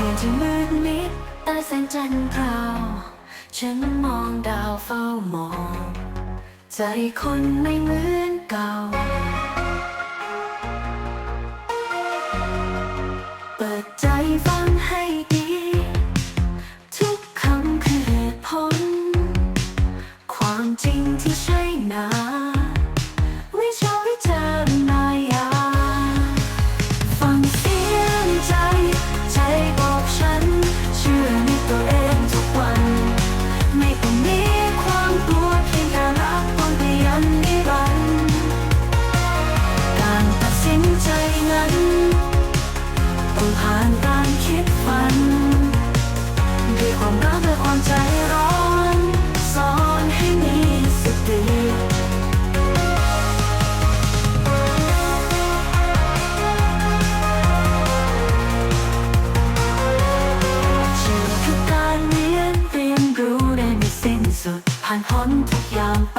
คืนที่มืดมิดใต้แสงจันทร์พราว ฉันมองดาวเฝ้ามอง ใจคนไม่เหมือนเก่า เปิดใจฟังให้ดี ผ่านพ้นทุกอย่างไป